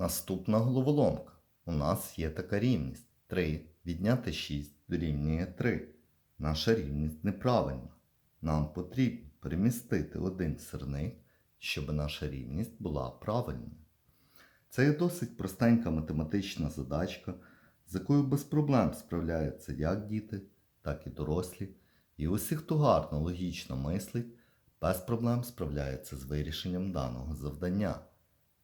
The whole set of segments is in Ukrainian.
Наступна головоломка. У нас є така рівність. 3 відняти 6 дорівнює 3. Наша рівність неправильна. Нам потрібно перемістити один сирник, щоб наша рівність була правильною. Це є досить простенька математична задачка, з якою без проблем справляються як діти, так і дорослі. І усі, хто гарно логічно мислить, без проблем справляється з вирішенням даного завдання.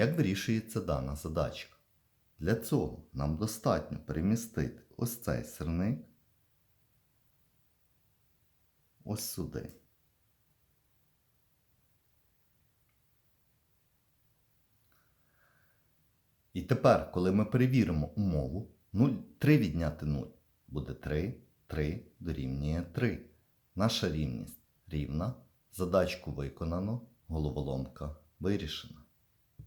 Як вирішується дана задачка? Для цього нам достатньо перемістити ось цей сирник ось сюди. І тепер, коли ми перевіримо умову, 0, 3 відняти 0 буде 3, 3 дорівнює 3. Наша рівність рівна. Задачку виконано, головоломка вирішена.